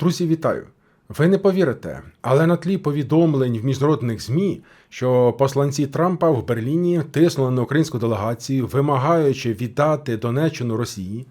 Друзі, вітаю! Ви не повірите, але на тлі повідомлень в міжнародних ЗМІ, що посланці Трампа в Берліні тиснули на українську делегацію, вимагаючи віддати Донеччину Росії,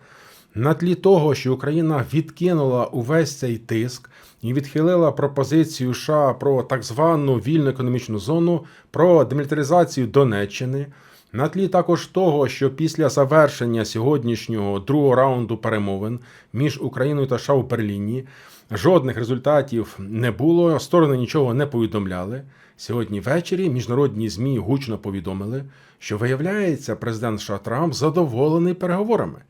на тлі того, що Україна відкинула увесь цей тиск і відхилила пропозицію США про так звану вільну економічну зону, про демілітаризацію Донеччини. На тлі також того, що після завершення сьогоднішнього другого раунду перемовин між Україною та США у Берліні жодних результатів не було, сторони нічого не повідомляли. Сьогодні ввечері міжнародні ЗМІ гучно повідомили, що виявляється, президент США Трамп задоволений переговорами.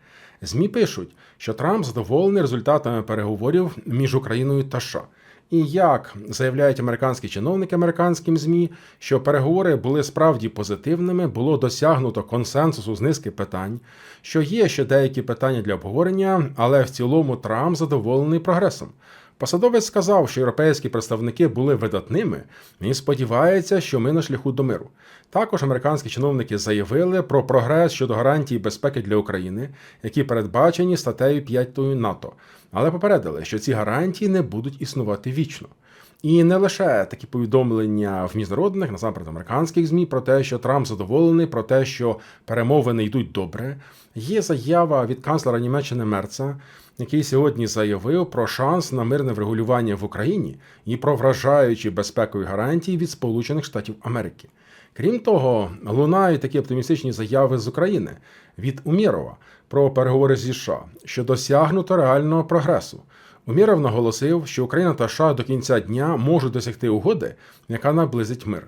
ЗМІ пишуть, що Трамп задоволений результатами переговорів між Україною та США. І як заявляють американські чиновники американським ЗМІ, що переговори були справді позитивними, було досягнуто консенсусу з низки питань, що є ще деякі питання для обговорення, але в цілому Трамп задоволений прогресом. Посадовець сказав, що європейські представники були видатними і сподівається, що ми на шляху до миру. Також американські чиновники заявили про прогрес щодо гарантій безпеки для України, які передбачені статтею 5 НАТО, але попередили, що ці гарантії не будуть існувати вічно. І не лише такі повідомлення в міжнародних, насамперед американських змі про те, що Трамп задоволений, про те, що перемовини йдуть добре. Є заява від канцлера Німеччини Мерца, який сьогодні заявив про шанс на мирне врегулювання в Україні і про вражаючі безпекові гарантії від Сполучених Штатів Америки. Крім того, лунають такі оптимістичні заяви з України від Умєрова про переговори зі США, що досягнуто реального прогресу. Уміров наголосив, що Україна та США до кінця дня можуть досягти угоди, яка наблизить мир.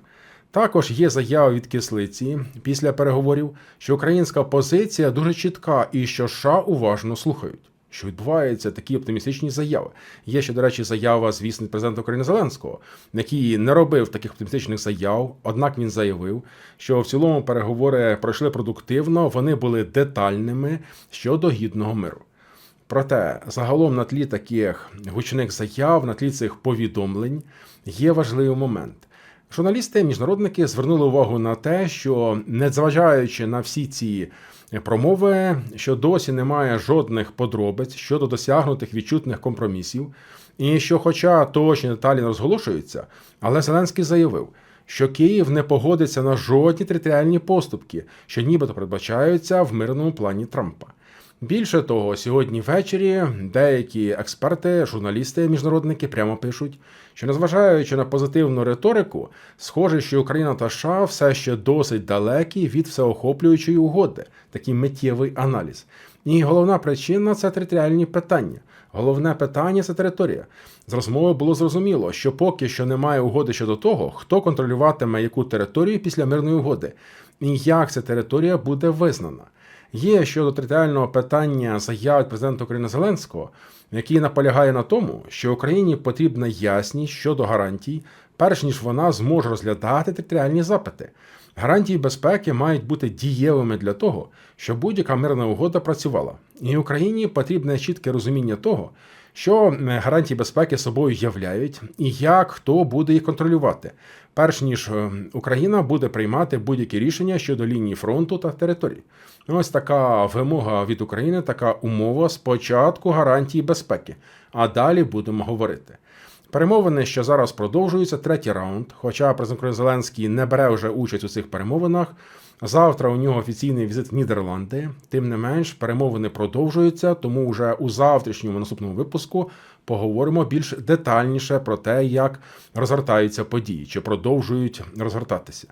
Також є заява від кислиці після переговорів, що українська позиція дуже чітка і що США уважно слухають. Що відбуваються такі оптимістичні заяви. Є ще, до речі, заява, звісно, президента України Зеленського, який не робив таких оптимістичних заяв. Однак він заявив, що в цілому переговори пройшли продуктивно, вони були детальними щодо гідного миру. Проте загалом на тлі таких гучних заяв, на тлі цих повідомлень є важливий момент. Журналісти, міжнародники звернули увагу на те, що незважаючи на всі ці промови, що досі немає жодних подробиць щодо досягнутих відчутних компромісів, і що, хоча точні деталі не розголошуються, але Зеленський заявив, що Київ не погодиться на жодні територіальні поступки, що нібито передбачаються в мирному плані Трампа. Більше того, сьогодні ввечері деякі експерти, журналісти, міжнародники прямо пишуть, що незважаючи на позитивну риторику, схоже, що Україна та США все ще досить далекі від всеохоплюючої угоди, такий миттєвий аналіз. І головна причина це територіальні питання. Головне питання це територія. З розмови було зрозуміло, що поки що немає угоди щодо того, хто контролюватиме яку територію після мирної угоди, і як ця територія буде визнана. Є щодо територіального питання заяви президента України Зеленського, який наполягає на тому, що Україні потрібна ясність щодо гарантій, перш ніж вона зможе розглядати територіальні запити. Гарантії безпеки мають бути дієвими для того, щоб будь-яка мирна угода працювала. І Україні потрібне чітке розуміння того, що гарантії безпеки собою являють і як хто буде їх контролювати, перш ніж Україна буде приймати будь-які рішення щодо лінії фронту та територій. Ось така вимога від України, така умова спочатку гарантії безпеки, а далі будемо говорити. Перемовини, що зараз продовжуються, третій раунд. Хоча президент Зеленський не бере вже участь у цих перемовинах. Завтра у нього офіційний візит в Нідерланди. Тим не менш, перемовини продовжуються, тому вже у завтрашньому наступному випуску поговоримо більш детальніше про те, як розгортаються події, чи продовжують розгортатися.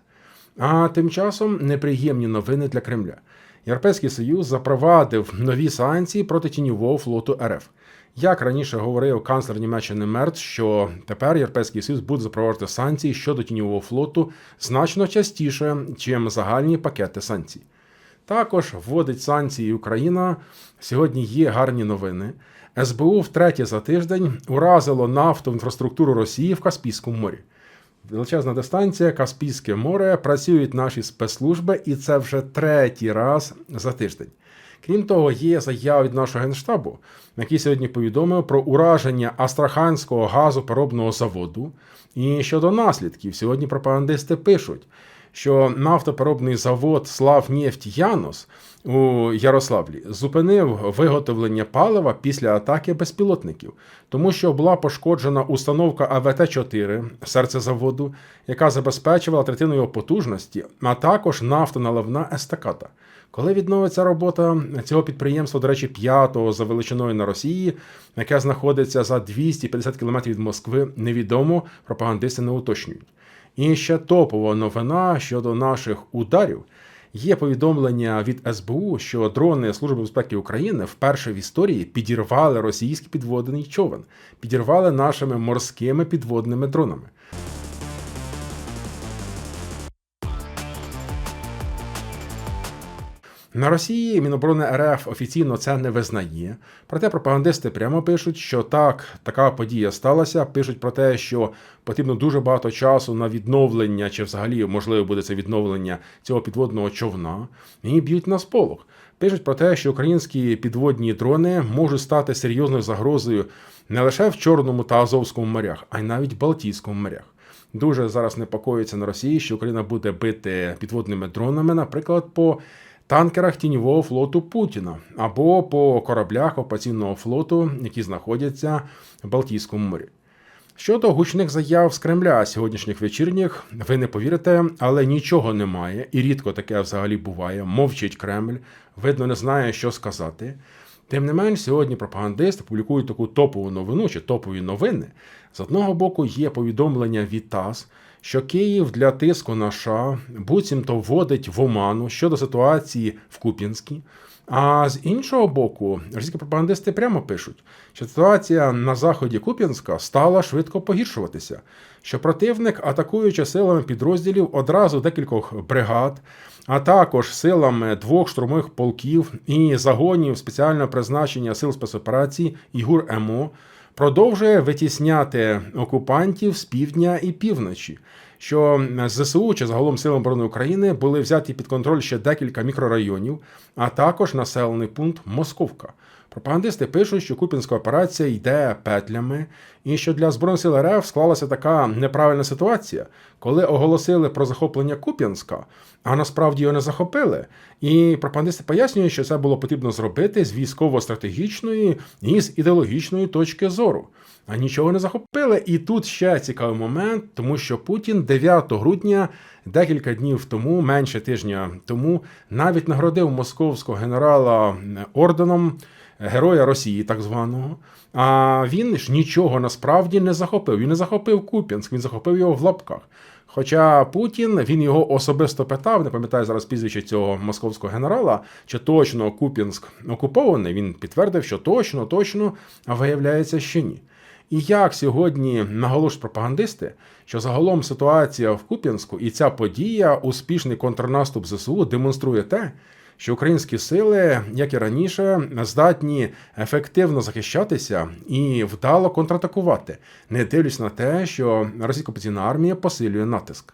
А тим часом неприємні новини для Кремля. Європейський Союз запровадив нові санкції проти тіньового флоту РФ. Як раніше говорив канцлер Німеччини Мерц, що тепер Європейський Союз буде запроваджувати санкції щодо тіньового флоту значно частіше, чим загальні пакети санкцій. Також вводить санкції Україна. Сьогодні є гарні новини. СБУ втретє за тиждень уразило нафтову інфраструктуру Росії в Каспійському морі. Величезна дистанція, Каспійське море, працюють наші спецслужби, і це вже третій раз за тиждень. Крім того, є заява від нашого генштабу, який сьогодні повідомив про ураження Астраханського газопереробного заводу. І щодо наслідків, сьогодні пропагандисти пишуть, що нафтопереробний завод Славнефть Янос у Ярославлі зупинив виготовлення палива після атаки безпілотників, тому що була пошкоджена установка АВТ-4 серце заводу, яка забезпечувала третину його потужності, а також нафтоналивна естакада. Коли відновиться робота цього підприємства, до речі, п'ятого за величиною на Росії, яке знаходиться за 250 км від Москви, невідомо пропагандисти не уточнюють. І ще топова новина щодо наших ударів. Є повідомлення від СБУ, що дрони Служби безпеки України вперше в історії підірвали російський підводний човен, підірвали нашими морськими підводними дронами. На Росії Міноборони РФ офіційно це не визнає. Проте пропагандисти прямо пишуть, що так, така подія сталася. Пишуть про те, що потрібно дуже багато часу на відновлення, чи взагалі можливо буде це відновлення цього підводного човна, і б'ють на сполох. Пишуть про те, що українські підводні дрони можуть стати серйозною загрозою не лише в Чорному та Азовському морях, а й навіть в Балтійському морях. Дуже зараз непокоїться на Росії, що Україна буде бити підводними дронами, наприклад, по танкерах тіньового флоту Путіна або по кораблях окупаційного флоту, які знаходяться в Балтійському морі. Щодо гучних заяв з Кремля сьогоднішніх вечірніх, ви не повірите, але нічого немає, і рідко таке взагалі буває. Мовчить Кремль, видно, не знає, що сказати. Тим не менш, сьогодні пропагандисти публікують таку топову новину чи топові новини. З одного боку, є повідомлення від ТАСС, що Київ для тиску на США буцімто вводить в оману щодо ситуації в Куп'янській. А з іншого боку, російські пропагандисти прямо пишуть, що ситуація на заході Куп'янська стала швидко погіршуватися, що противник, атакуючи силами підрозділів одразу декількох бригад, а також силами двох штурмових полків і загонів спеціального призначення сил спецоперації ігур МО, продовжує витісняти окупантів з півдня і півночі. Що ЗСУ чи загалом Силам оборони України були взяті під контроль ще декілька мікрорайонів, а також населений пункт Московка. Пропагандисти пишуть, що Купінська операція йде петлями, і що для Збройних сил РФ склалася така неправильна ситуація, коли оголосили про захоплення Куп'янська, а насправді його не захопили. І пропагандисти пояснюють, що це було потрібно зробити з військово-стратегічної і з ідеологічної точки зору. А нічого не захопили. І тут ще цікавий момент, тому що Путін 9 грудня, декілька днів тому, менше тижня тому, навіть нагородив московського генерала орденом героя Росії, так званого. А він ж нічого насправді не захопив. Він не захопив Куп'янськ, він захопив його в лапках. Хоча Путін він його особисто питав, не пам'ятаю зараз прізвище цього московського генерала, чи точно Куп'янськ окупований. Він підтвердив, що точно, точно, а виявляється, що ні. І як сьогодні наголошують пропагандисти, що загалом ситуація в Куп'янську і ця подія, успішний контрнаступ ЗСУ демонструє те, що українські сили, як і раніше, здатні ефективно захищатися і вдало контратакувати, не дивлячись на те, що російська окупаційна армія посилює натиск.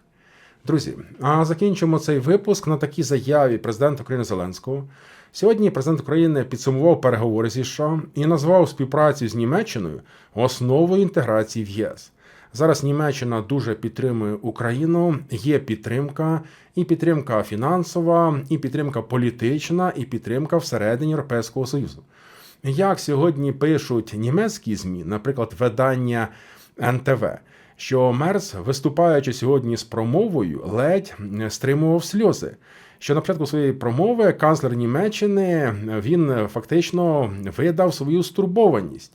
Друзі, а закінчимо цей випуск на такій заяві президента України Зеленського. Сьогодні президент України підсумував переговори зі США і назвав співпрацю з Німеччиною основою інтеграції в ЄС. Зараз Німеччина дуже підтримує Україну. Є підтримка, і підтримка фінансова, і підтримка політична, і підтримка всередині Європейського Союзу. Як сьогодні пишуть німецькі змі, наприклад, видання НТВ, що Мерц, виступаючи сьогодні з промовою, ледь стримував сльози. Що на початку своєї промови канцлер Німеччини він фактично видав свою стурбованість.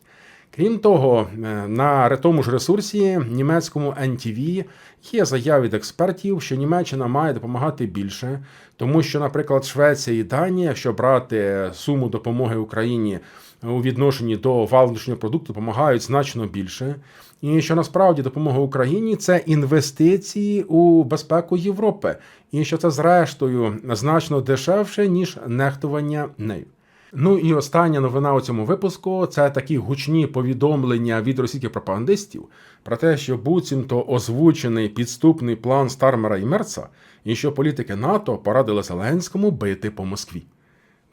Крім того, на тому ж ресурсі німецькому NTV є заяви від експертів, що Німеччина має допомагати більше, тому що, наприклад, Швеція і Данія, якщо брати суму допомоги Україні у відношенні до валового продукту, допомагають значно більше. І що насправді допомога Україні це інвестиції у безпеку Європи, і що це зрештою значно дешевше ніж нехтування нею. Ну і остання новина у цьому випуску це такі гучні повідомлення від російських пропагандистів про те, що буцімто озвучений підступний план Стармера і Мерца, і що політики НАТО порадили Зеленському бити по Москві.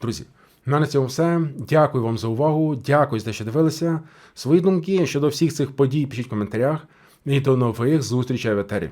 Друзі, на цьому все. Дякую вам за увагу. Дякую за те, що дивилися. Свої думки щодо всіх цих подій пишіть в коментарях. І до нових зустрічей в етері.